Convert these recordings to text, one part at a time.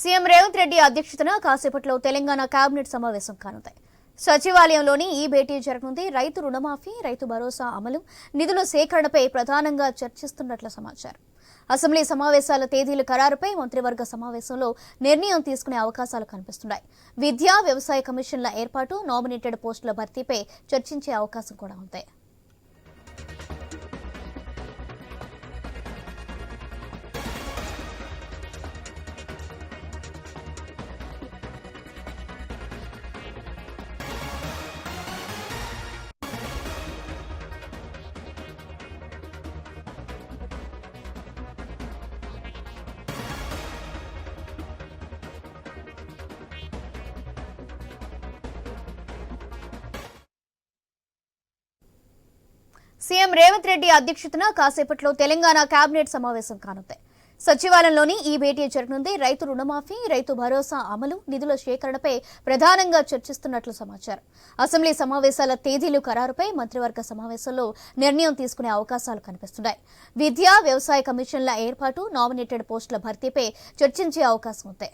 CM Revanth Reddy అధ్యక్షతన కాసేపట్లో Telangana cabinet సమావేశం కానుంది. సచివాలయంలోని ఈ భేటీ జరగనుంది. రైతు రుణమాఫీ రైతు భరోసా అమలు నిధుల సేకరణపై ప్రధానంగా చర్చిస్తున్నట్లు సమాచారం. అసెంబ్లీ సమావేశాల తేదీల ఖరారుపై మంత్రివర్గ సమావేశంలో నిర్ణయం తీసుకునే అవకాశాలు కనిపిస్తున్నాయి. విద్యా వ్యవసాయ కమిషన్ల ఏర్పాటు నామినేటెడ్ పోస్టుల భర్తీపై చర్చించే అవకాశం కూడా ఉంది. సీఎం రేవంత్ రెడ్డి అధ్యక్షతన కాసేపట్లో తెలంగాణ కేబినెట్ సమావేశం కానుంది. సచివాలయంలోని ఈ భేటీ జరగనుంది. రైతు రుణమాఫీ రైతు భరోసా అమలు నిధుల సేకరణపై ప్రధానంగా చర్చిస్తున్నట్లు సమాచారం. అసెంబ్లీ సమావేశాల తేదీలు ఖరారుపై మంత్రివర్గ సమావేశంలో నిర్ణయం తీసుకునే అవకాశాలు కనిపిస్తున్నాయి. విద్యా వ్యవసాయ కమిషన్ల ఏర్పాటు నామినేటెడ్ పోస్టుల భర్తీపై చర్చించే అవకాశం ఉంది.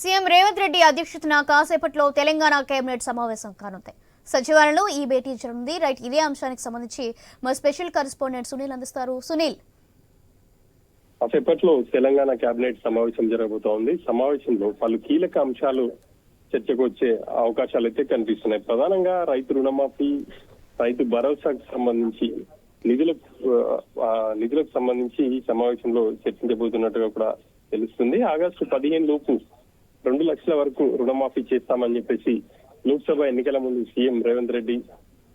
సీఎం రేవంత్ రెడ్డి అధ్యక్షతన కాసేపట్లో తెలంగాణ కేబినెట్ సమావేశం కానుంది. సచివాలయంలో ఈ భేటీ జరగనుంది. రైట్ ఇదే అంశానికి సంబంధించి మా స్పెషల్ కరెస్పాండెంట్ సునీల్ అందిస్తారు. సునీల్. కాసేపట్లో తెలంగాణ కేబినెట్ సమావేశం జరగబోతోంది. సమావేశంలో పలు కీలక అంశాలు చర్చకు వచ్చే అవకాశాలు అయితే కనిపిస్తున్నాయి. ప్రధానంగా రైతు రుణమాఫీ రైతు భరోసాకు సంబంధించి నిధులకు నిధులకు సంబంధించి ఈ సమావేశంలో చర్చించబోతున్నట్టుగా కూడా తెలుస్తుంది. ఆగస్టు పదిహేను లోపు రెండు లక్షల వరకు రుణమాఫీ చేస్తామని చెప్పేసి లోక్సభ ఎన్నికల ముందు సీఎం రేవంత్ రెడ్డి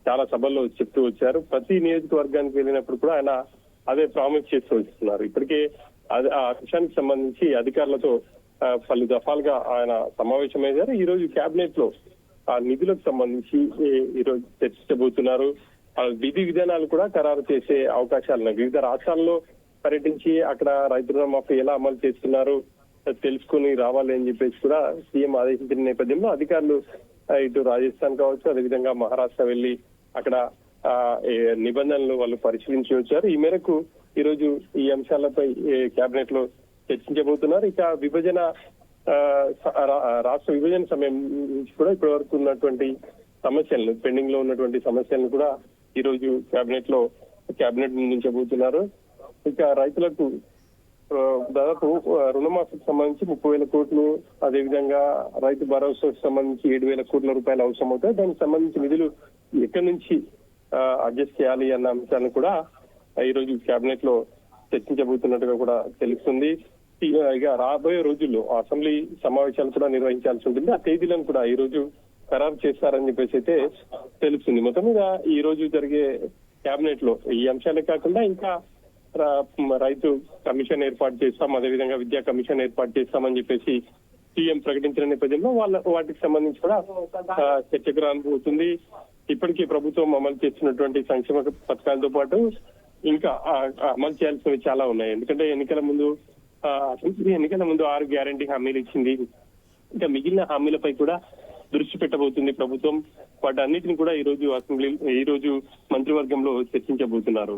చాలా సభల్లో చెప్తూ వచ్చారు. ప్రతి నియోజకవర్గానికి వెళ్ళినప్పుడు కూడా ఆయన అదే ప్రామిస్ చేస్తూ వస్తున్నారు. ఇప్పటికే ఆ అంశానికి సంబంధించి అధికారులతో పలు దఫాలుగా ఆయన సమావేశమయ్యారు. ఈ రోజు కేబినెట్లో ఆ నిధులకు సంబంధించి ఈ- రోజు చర్చించబోతున్నారు. ఆ విధి విధానాలు కూడా ఖరారు చేసే అవకాశాలు ఉన్నాయి. వివిధ రాష్ట్రాల్లో పర్యటించి అక్కడ రైతు రుణమాఫీ ఎలా అమలు చేస్తున్నారు? తెలుసుకుని రావాలి అని చెప్పేసి కూడా సీఎం ఆదేశించిన నేపథ్యంలో అధికారులు ఇటు రాజస్థాన్ కావచ్చు అదేవిధంగా మహారాష్ట్ర వెళ్ళి అక్కడ ఆ, నిబంధనలు వాళ్ళు పరిశీలించి వచ్చారు. ఈ మేరకు ఈ రోజు ఈ అంశాలపై కేబినెట్లో చర్చించబోతున్నారు. ఇక విభజన ఆ, రా- రాష్ట్ర విభజన సమయం నుంచి కూడా ఇప్పటి వరకు ఉన్నటువంటి సమస్యలను పెండింగ్లో ఉన్నటువంటి సమస్యలను కూడా ఈ రోజు కేబినెట్లో కేబినెట్ ముందుంచబోతున్నారు ఇక రైతులకు దాదాపు రుణమాఫీకి సంబంధించి ముప్పై వేల కోట్లు అదేవిధంగా రైతు భరోసాకు సంబంధించి ఏడు వేల కోట్ల రూపాయలు అవసరం అవుతాయి దానికి సంబంధించి నిధులు ఎక్కడి నుంచి అడ్జస్ట్ చేయాలి అన్న అంశాలను కూడా ఈ రోజు కేబినెట్లో చర్చించబోతున్నట్టుగా కూడా తెలుస్తుంది. ఇక రాబోయే రోజుల్లో అసెంబ్లీ సమావేశాలు కూడా నిర్వహించాల్సి ఉంటుంది. ఆ తేదీలను కూడా ఈ రోజు ఖరారు చేస్తారని చెప్పేసి అయితే తెలుస్తుంది. మొత్తం మీద ఈ రోజు జరిగే కేబినెట్లో ఈ అంశాలే కాకుండా ఇంకా రైతు కమిషన్ ఏర్పాటు చేస్తాం. అదేవిధంగా విద్యా కమిషన్ ఏర్పాటు చేస్తామని చెప్పేసి సీఎం ప్రకటించిన నేపథ్యంలో వాళ్ళ వాటికి సంబంధించి కూడా చర్చకు రాబోతుంది. ఇప్పటికీ ప్రభుత్వం అమలు చేస్తున్నటువంటి సంక్షేమ పథకాలతో పాటు ఇంకా అమలు చేయాల్సినవి చాలా ఉన్నాయి. ఎందుకంటే ఎన్నికల ముందు అసెంబ్లీ ఎన్నికల ముందు ఆరు గ్యారంటీ హామీలు ఇచ్చింది. ఇంకా మిగిలిన హామీలపై కూడా దృష్టి పెట్టబోతుంది ప్రభుత్వం. వాటన్నిటిని కూడా ఈ రోజు అసెంబ్లీ ఈ రోజు మంత్రివర్గంలో చర్చించబోతున్నారు.